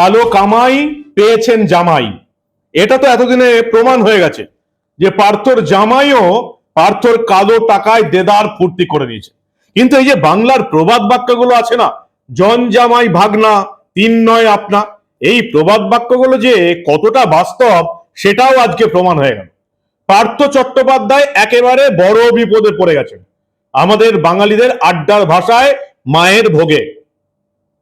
কালো কামাই পেয়েছেন জামাই। এটা তো এতদিনে প্রমাণ হয়ে গেছে যে পার্থর জামাইও পার্থর কালো টাকায় দেদার ফুর্তি করে নিয়েছে। কিন্তু এই যে বাংলার প্রবাদ বাক্যগুলো আছে না, জন জামাই ভাগনা, তিন নয় আপনা, এই প্রবাদ বাক্যগুলো যে কতটা বাস্তব, সেটাও আজকে প্রমাণ হয়ে গেল। পার্থ চট্টোপাধ্যায় একেবারে বড় বিপদে পড়ে গেছেন। আমাদের বাঙালিদের আড্ডার ভাষায় মায়ের ভোগে।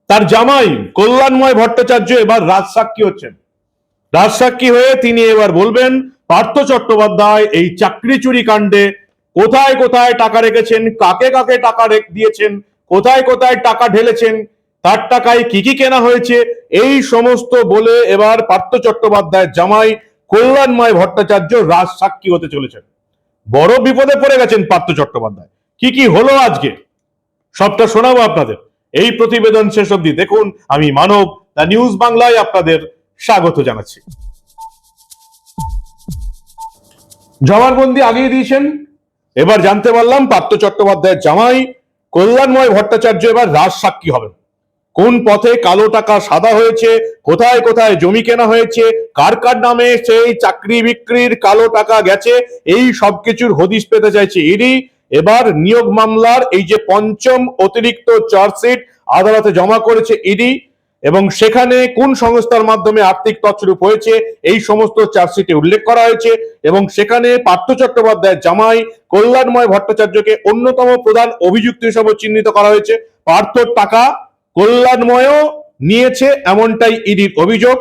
তার জামাই কল্যাণময় ভট্টাচার্য এবার রাজসাক্ষী হচ্ছেন। রাজসাক্ষী হয়ে তিনি এবার বলবেন, পার্থ চট্টোপাধ্যায় এই চাকরি চুরি কাণ্ডে কোথায় কোথায় টাকা রেখেছেন, কাকে কাকে টাকা রেখ- দিয়েছেন, কোথায় কোথায় টাকা ঢেলেছেন, তার টাকায় কি কি কেনা হয়েছে, এই সমস্ত বলে এবার পার্থ চট্টোপাধ্যায়ের জামাই কল্যাণময় ভট্টাচার্য রাজ সাক্ষী হতে চলেছেন। বড় বিপদে পড়ে গেছেন পার্থ চট্টোপাধ্যায়। কি কি হলো আজকে? সবটা শোনাবো আপনাদের। এই প্রতিবেদন শেষ অবধি দেখুন। আমি মানব, দ্য নিউজ বাংলায় আপনাদের স্বাগত জানাচ্ছি। জবানবন্দি আগিয়ে দিয়েছেন। এবার জানতে পারলাম পার্থ চট্টোপাধ্যায়ের জামাই, কল্যাণময় ভট্টাচার্য এবার রাজ সাক্ষী হবেন। কোন পথে কালো টাকা সাদা হয়েছে, কোথায় কোথায় জমি কেনা হয়েছে, কার কার নামে সেই চাকরি বিক্রির কালো টাকা গেছে, এই সবকিছুর হদিশ পেতে চাইছে ইডি। এবার নিয়োগ মামলার এই যে পঞ্চম অতিরিক্ত চার্জশিট আদালতে জমা করেছে ইডি, এবং সেখানে কোন সংস্থার মাধ্যমে আর্থিক তছরূপ হয়েছে, এই সমস্ত চার্জশিটে উল্লেখ করা হয়েছে, এবং সেখানে পার্থ চট্টোপাধ্যায়ের জামাই, কল্যাণময় ভট্টাচার্যকে অন্যতম প্রধান অভিযুক্ত হিসেবে চিহ্নিত করা হয়েছে। পার্থর টাকা কল্যাণময়ও নিয়েছে এমনটাই ইডির অভিযোগ।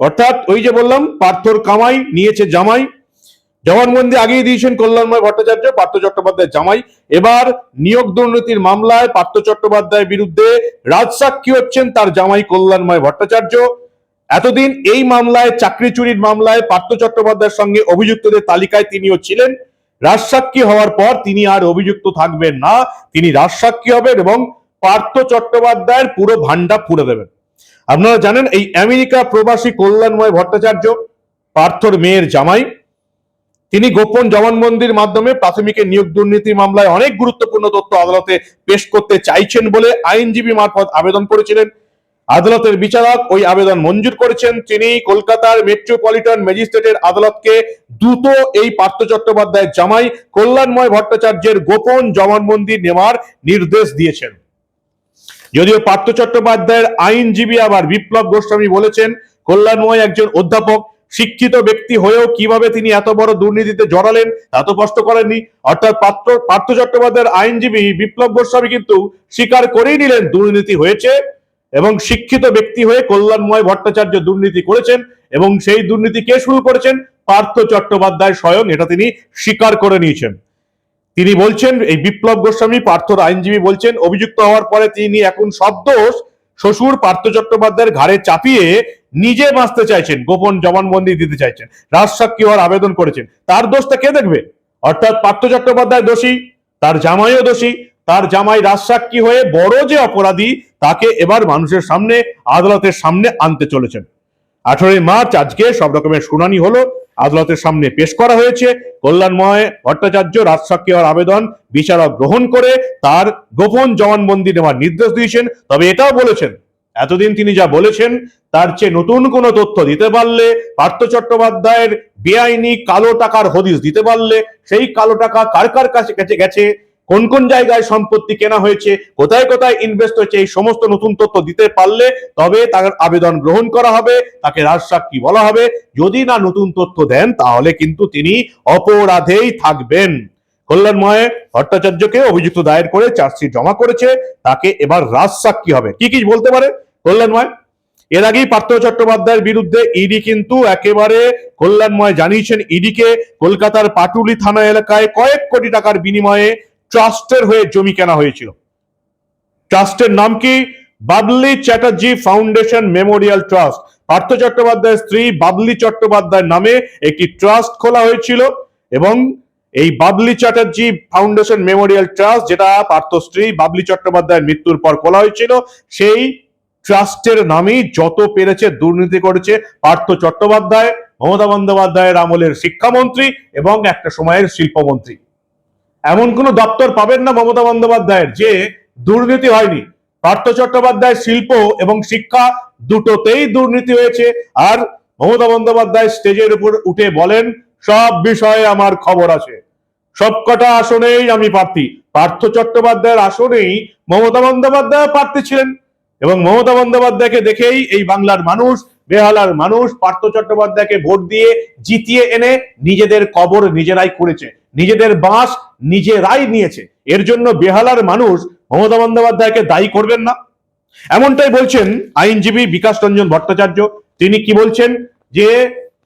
অর্থাৎ ওই যে বললাম, পার্থর কামাই নিয়েছে জামাই জবানবন্দি আগেই দিয়েছেন কল্যাণময় ভট্টাচার্য, পার্থ চট্টোপাধ্যায়ের জামাই। এবার নিয়োগ দুর্নীতির মামলায় পার্থ চট্টোপাধ্যায়ের বিরুদ্ধে রাজসাক্ষী হচ্ছেন তার জামাই কল্যাণময় ভট্টাচার্য। এতদিন এই মামলায়, চাকরি চুরির মামলায় পার্থ চট্টোপাধ্যায়ের সঙ্গে অভিযুক্তদের তালিকায় তিনিও ছিলেন। রাজসাক্ষী হওয়ার পর তিনি আর অভিযুক্ত থাকবেন না। তিনি রাজসাক্ষী হবেন এবং পার্থ চট্টোপাধ্যায়ের পুরো ভান্ডা পুড়ে দেবেন। আপনারা জানেন, এই আমেরিকা প্রবাসী কল্যাণময় ভট্টাচার্য, পার্থর মেয়ের জামাই। তিনি গোপন জবানবন্দির মাধ্যমে প্রাথমিক নিয়োগ দুর্নীতি মামলায় অনেক গুরুত্বপূর্ণ তথ্য আদালতে পেশ করতে চাইছেন বলে আইনজীবী মারফত আবেদন করেছিলেন। আদালতের বিচারক ওই আবেদন মঞ্জুর করেছেন। তিনি কলকাতার মেট্রোপলিটন ম্যাজিস্ট্রেটের আদালতকে দ্রুত এই পার্থ চট্টোপাধ্যায়ের জামাই কল্যাণময় ভট্টাচার্যের গোপন জবানবন্দি নেওয়ার নির্দেশ দিয়েছেন। যদিও পার্থ চট্টোপাধ্যায়ের আইনজীবী আবার বিপ্লব গোস্বামী বলেছেন, কল্যাণময় একজন অধ্যাপক শিক্ষিত ব্যক্তি হয়েও কীভাবে তিনি এত বড় দুর্নীতিতে জড়ালেন, তা তো স্পষ্ট করেননি। অর্থাৎ পার্থ পার্থ চট্টোপাধ্যায়ের আইনজীবী বিপ্লব গোস্বামী কিন্তু স্বীকার করেই নিলেন দুর্নীতি হয়েছে এবং শিক্ষিত ব্যক্তি হয়ে কল্যাণময় ভট্টাচার্য দুর্নীতি করেছেন এবং সেই দুর্নীতি কে শুরু করেছেন? পার্থ চট্টোপাধ্যায় স্বয়ং, এটা তিনি স্বীকার করে নিয়েছেন। তিনি বলছেন, এই বিপ্লব গোস্বামী, পার্থর আইনজীবী বলছেন, অভিযুক্ত হওয়ার পরে তিনি এখন সব দোষ শ্বশুর পার্থ চট্টোপাধ্যায়ের ঘাড়ে চাপিয়ে নিজে বাঁচতে চাইছেন, গোপন জবানবন্দি দিতে চাইছেন, রাজসাক্ষী হওয়ার আবেদন করেছেন। তার দোষটা কে দেখবে? অর্থাৎ পার্থ চট্টোপাধ্যায় দোষী, তার জামাইও দোষী, তার জামাই রাজসাক্ষী হয়ে বড় যে অপরাধী, তাকে এবার মানুষের সামনে, আদালতের সামনে আনতে চলেছেন। আঠারোই মার্চ, আজকে সব রকমের শুনানি হলো। আদালতের সামনে পেশ করা হয়েছে। কল্যাণময় ভট্টাচার্য রাজসাক্ষী হওয়ার আবেদন বিচারক গ্রহণ করে তার গোপন জবানবন্দি নেওয়ার নির্দেশ দিয়েছেন। তবে এটাও বলেছেন, এতদিন তিনি যা বলেছেন, তার চেয়ে নতুন কোনো তথ্য দিতে পারলে পার্থ চট্টোপাধ্যায়ের বেআইনি কালো টাকার হদিস দিতে পারলে সেই কালো টাকা কার কার কাছে গেছে গেছে? কোন কোন জায়গায় সম্পত্তি কেনা হয়েছে, কোথায় কোথায় ইনভেস্ট হয়েছে, এই সমস্ত নতুন তথ্য দিতে পারলে তবে তার আবেদন গ্রহণ করা হবে, তাকে রাজসাক্ষী বলা হবে। যদি না নতুন তথ্য দেন, তাহলে কিন্তু তিনি অপরাধেই থাকবেন। কল্যাণময় ভট্টাচার্যকে অভিযুক্ত দায়ের করে চার্জশিট জমা করেছে, তাকে এবার রাজসাক্ষী হবে। কি কি বলতে পারে কল্যাণময়? এর আগেই পার্থ চট্টোপাধ্যায়ের বিরুদ্ধে ইডি কিন্তু একেবারে কল্যাণময় জানিয়েছেন ইডিকে কলকাতার পাটুলি থানা এলাকায় কয়েক কোটি টাকার বিনিময়ে ট্রাস্টের হয়ে জমি কেনা হয়েছিল। ট্রাস্টের নাম কি? Babli Chatterjee foundation memorial trust. Partha চট্টোপাধ্যায়ের স্ত্রী বাবলি চট্টোপাধ্যায়ের নামে একটি ট্রাস্ট খোলা হয়েছিল এবং এই Babli Chatterjee foundation memorial trust, যেটা পার্থ স্ত্রী বাবলি চট্টোপাধ্যায়ের মৃত্যুর পর খোলা হয়েছিল, সেই ট্রাস্টের নামেই যত পেরেছে দুর্নীতি করেছে পার্থ চট্টোপাধ্যায়, মমতা বন্দ্যোপাধ্যায়ের আমলের শিক্ষামন্ত্রী এবং একটা সময়ের শিল্পমন্ত্রী। এমন কোন দপ্তর পাবেন না মমতা বন্দ্যোপাধ্যায়ের যে দুর্নীতি হয়নি। পার্থ চট্টোপাধ্যায় শিল্প এবং শিক্ষা দুটোতেই দুর্নীতি হয়েছে আর মমতা বন্দ্যোপাধ্যায় স্টেজের উপর উঠে বলেন, সব বিষয়ে আমার খবর আছে। সবকটা আসনেই আমি প্রার্থী। পার্থ চট্টোপাধ্যায়ের আসনেই মমতা বন্দ্যোপাধ্যায় প্রার্থী ছিলেন এবং মমতা বন্দ্যোপাধ্যায়কে দেখেই এই বাংলার মানুষ বেহালার মানুষ পার্থ চট্টোপাধ্যায়কে ভোট দিয়ে জিতিয়ে এনে নিজেদের কবর নিজেরাই করেছে নিজেদের বাঁশ নিজেরাই নিয়েছে। এর জন্য বেহালার মানুষ মমতা বন্দ্যোপাধ্যায়কে দায়ী করবেন না। এমনটাই বলছেন আইনজীবী বিকাশ রঞ্জন ভট্টাচার্য। তিনি কি বলছেন? যে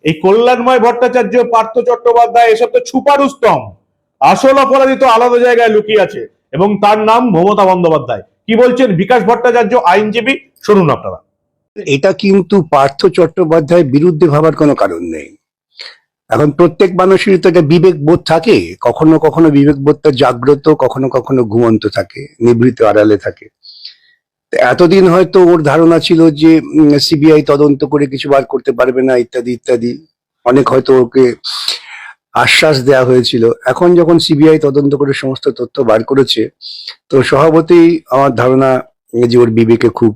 এই কল্যাণময় ভট্টাচার্য, পার্থ চট্টোপাধ্যায়, এসব তো ছুপারুস্তম আসল অপরাধী তো আলাদা জায়গায় লুকিয়ে আছে এবং তার নাম মমতা বন্দ্যোপাধ্যায়। কি বলছেন বিকাশ ভট্টাচার্য, আইনজীবী? শুনুন আপনারা। এটা কিন্তু পার্থ চট্টোপাধ্যায়ের বিরুদ্ধে ভাবার কোনো কারণ নেই। এখন প্রত্যেক মানুষেরই তো একটা বিবেক বোধ থাকে, কখনো কখনো বিবেক বোধটা জাগ্রত, কখনো কখনো ঘুমন্ত থাকে, নিভৃত আড়ালে থাকে। এতদিন হয়তো ওর ধারণা ছিল যে সিবিআই তদন্ত করে কিছু বার করতে পারবে না, ইত্যাদি ইত্যাদি। অনেক হয়তো ওকে আশ্বাস দেওয়া হয়েছিল। এখন যখন সিবিআই তদন্ত করে সমস্ত তথ্য বার করেছে, তো স্বভাবতই আমার ধারণা যে ওর বিবেকে খুব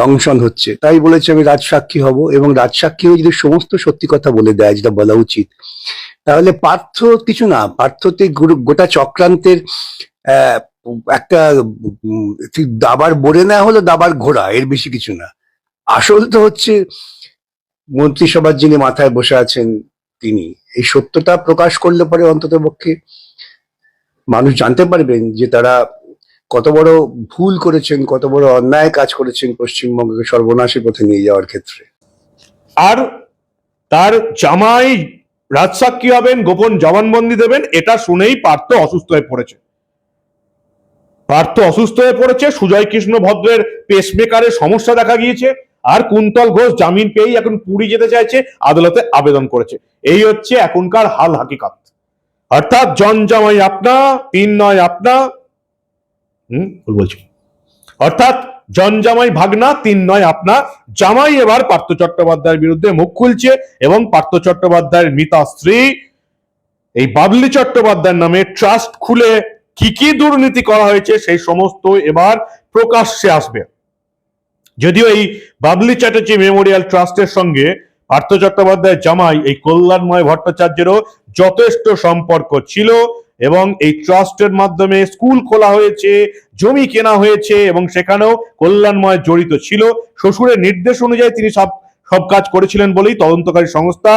দংশন হচ্ছে। তাই বলেছে, আমি রাজসাক্ষী হব এবং রাজসাক্ষী হয়ে যদি সমস্ত সত্যি কথা বলে দেয়, যেটা বলা উচিত, তাহলে পার্থ কিছু না, পার্থতে গোটা চক্রান্তের একটা দাবার বলে নেওয়া হলো, দাবার ঘোড়া, এর বেশি কিছু না। আসল তো হচ্ছে মন্ত্রিসভার যিনি মাথায় বসে আছেন তিনি, এই সত্যটা প্রকাশ করলে পরে অন্তত পক্ষে মানুষ জানতে পারবেন যে তারা কত বড় ভুল করেছেন, কত বড় অন্যায় কাজ করেছেন পশ্চিমবঙ্গকে সর্বনাশী পথে নিয়ে যাওয়ার ক্ষেত্রে। আর তার জামাই রাজসাক্ষী হবেন, গোপন জবানবন্দি দেবেন, এটা শুনেই পার্থ অসুস্থ হয়ে পড়েছে। পার্থ অসুস্থ হয়ে পড়েছে, সুজয় কৃষ্ণ ভদ্রের পেসমেকারের সমস্যা দেখা গিয়েছে, আর কুন্তল ঘোষ জামিন পেয়েই এখন পুরী যেতে চাইছে, আদালতে আবেদন করেছে। এই হচ্ছে এখনকার হাল হাকিকাত। অর্থাৎ জন জামাই আপনা তিন নয় আপনা হুম? বলছি। অর্থাৎ জনজামাই ভাগনা, তিন নয় আপনা। জামাই এবার পার্থ চট্টোপাধ্যায়ের বিরুদ্ধে মুখ খুলছে এবং পার্থ চট্টোপাধ্যায়ের মিতা স্ত্রী, এই বাবলি চট্টোপাধ্যায়ের নামে ট্রাস্ট খুলে কি কি দুর্নীতি করা হয়েছে সেই সমস্ত এবার প্রকাশ্যে আসবে। যদিও এই বাবলি চ্যাটার্জি মেমোরিয়াল ট্রাস্টের সঙ্গে পার্থ চট্টোপাধ্যায়ের জামাই এই কল্যাণময় ভট্টাচার্যেরও যথেষ্ট সম্পর্ক ছিল। এবং এই ট্রাস্টের মাধ্যমে স্কুল খোলা হয়েছে, জমি কেনা হয়েছে এবং সেখানেও কল্যাণময় জড়িত ছিল। শ্বশুরের নির্দেশ অনুযায়ী তিনি সব সব কাজ করেছিলেন বলেই তদন্তকারী সংস্থা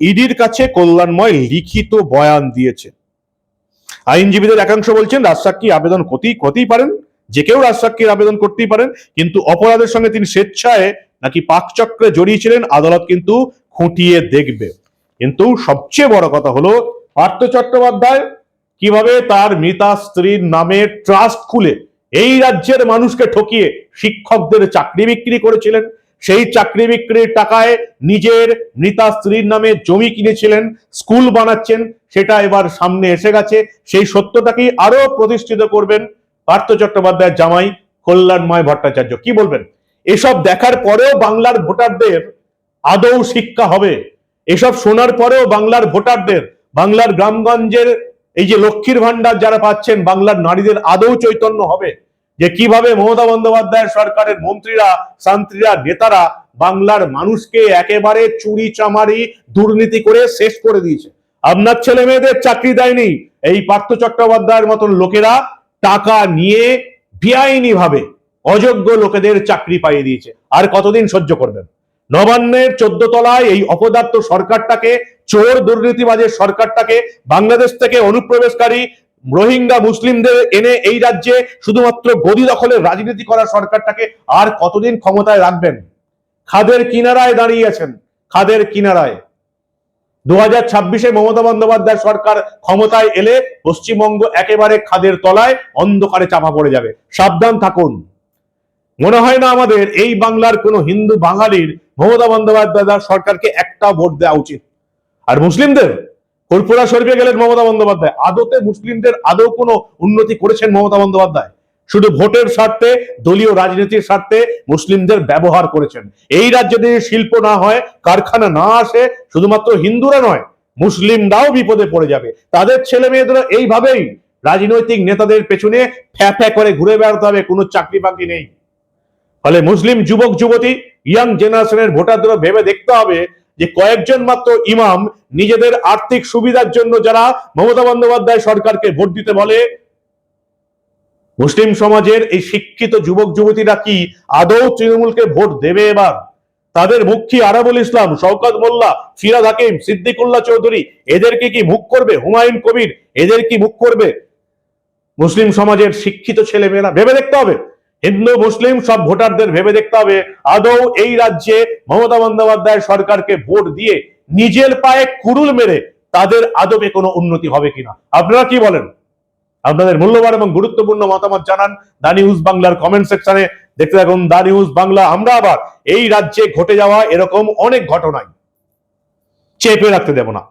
ইডির কাছে কল্যাণময় লিখিত বয়ান দিয়েছে। আইনজীবীদের একাংশ বলছেন রাজসাক্ষী আবেদন করতেই করতেই পারেন, যে কেউ রাজসাক্ষীর আবেদন করতেই পারেন, কিন্তু অপরাধের সঙ্গে তিনি স্বেচ্ছায় নাকি পাকচক্রে জড়িয়েছিলেন, আদালত কিন্তু খুঁটিয়ে দেখবে। কিন্তু সবচেয়ে বড় কথা হলো, পার্থ চট্টোপাধ্যায় কীভাবে তার মৃতা স্ত্রীর নামে ট্রাস্ট খুলে এই রাজ্যের মানুষকে ঠকিয়ে শিক্ষকদের চাকরি বিক্রি করেছিলেন? সেই চাকরি বিক্রির টাকায় নিজের মৃতা স্ত্রীর নামে জমি কিনেছিলেন স্কুল বানাচ্ছেন, সেটা এবার সামনে এসে গেছে। সেই সত্যটাকেই আরও প্রতিষ্ঠিত করবেন পার্থ চট্টোপাধ্যায়ের জামাই কল্যাণময় ভট্টাচার্য। কি বলবেন? এসব দেখার পরেও বাংলার ভোটারদের আদৌ শিক্ষা হবে? এসব শোনার পরেও বাংলার ভোটারদের, বাংলার গ্রামগঞ্জের এই যে লক্ষ্মীর ভান্ডার যারা পাচ্ছেন, বাংলার নারীদের আদৌ চৈতন্য হবে? যে কীভাবে মমতা বন্দ্যোপাধ্যায় সরকারের মন্ত্রীরা শান্ত্রীরা নেতারা বাংলার মানুষকে একেবারে চুরি, চামারি, দুর্নীতি করে শেষ করে দিয়েছে। আপনার ছেলে মেয়েদের চাকরি দেয়নি, এই পার্থ চট্টোপাধ্যায়ের মতন লোকেরা টাকা নিয়ে বেআইনি ভাবে অযোগ্য লোকেদের চাকরি পাইয়ে দিয়েছে। আর কতদিন সহ্য করবেন? নবান্নের চোদ্দ তলায় এই অপদার্থ সরকারটাকে চোর দুর্নীতিবাজের সরকারটাকে বাংলাদেশ থেকে অনুপ্রবেশকারী রোহিঙ্গা মুসলিমদের এনে এই রাজ্যে শুধুমাত্র গদি দখলের রাজনীতি করা সরকারটাকে আর কতদিন ক্ষমতায় রাখবেন? খাদের কিনারায় দাঁড়িয়ে আছেন খাদের কিনারায়। দু হাজার ছাব্বিশে মমতা বন্দ্যোপাধ্যায় সরকার ক্ষমতায় এলে পশ্চিমবঙ্গ একেবারে খাদের তলায় অন্ধকারে চাপা পড়ে যাবে। সাবধান থাকুন। মনে হয় না আমাদের এই বাংলার কোনো হিন্দু বাঙালির মমতা বন্দ্যোপাধ্যায় সরকারকে একটা ভোট দেওয়া উচিত। আর মুসলিমদের ফুরফুরা শরীফে গেলেন মমতা বন্দ্যোপাধ্যায়। আদতে মুসলিমদের আদৌ কোনো উন্নতি করেছেন মমতা বন্দ্যোপাধ্যায়? শুধু ভোটের স্বার্থে, দলীয় রাজনীতির স্বার্থে মুসলিমদের ব্যবহার করেছেন। এই রাজ্যে যদি শিল্প না হয়, কারখানা না আসে, শুধুমাত্র হিন্দুরা নয়, মুসলিমরাও বিপদে পড়ে যাবে। তাদের ছেলে মেয়েদের এইভাবেই রাজনৈতিক নেতাদের পেছনে ফ্যা ফ্যা করে ঘুরে বেড়াতে হবে, কোনো চাকরি বাকরি নেই। ফলে মুসলিম যুবক যুবতী ইয়াং জেনারেশনের ভোটারদের ভেবে দেখতে হবে যে কয়েকজন মাত্র ইমাম নিজেদের আর্থিক সুবিধার জন্য যারা মমতা বন্দ্যোপাধ্যায় সরকারকে ভোট দিতে বলে, মুসলিম সমাজের এই শিক্ষিত যুবক, যুবতীরা কি আদৌ তৃণমূলকে ভোট দেবে এবার? তাদের মুখী আরাবুল ইসলাম, শওকত মোল্লা, ফিরাদ হাকিম, সিদ্দিকুল্লাহ চৌধুরী, এদেরকে কি মুখ করবে? হুমায়ুন কবির, এদের কি মুখ করবে? মুসলিম সমাজের শিক্ষিত ছেলেমেয়েরা ভেবে দেখতে হবে। হিন্দু, মুসলিম সব ভোটারদের ভেবে দেখতে হবে। আদৌ এই রাজ্যে মমতা বন্দ্যোপাধ্যায় সরকারকে ভোট দিয়ে নিজের পায়ে কুড়ুল মেরে তাদের আদবে কোনো উন্নতি হবে কিনা? আপনারা কি বলেন? আপনাদের মূল্যবান এবং গুরুত্বপূর্ণ মতামত জানান দা নিউজ বাংলার কমেন্ট সেকশনে। দেখতে থাকুন দা নিউজ বাংলা। আমরা আবার এই রাজ্যে ঘটে যাওয়া এরকম অনেক ঘটনায় চেপে রাখতে দেব না।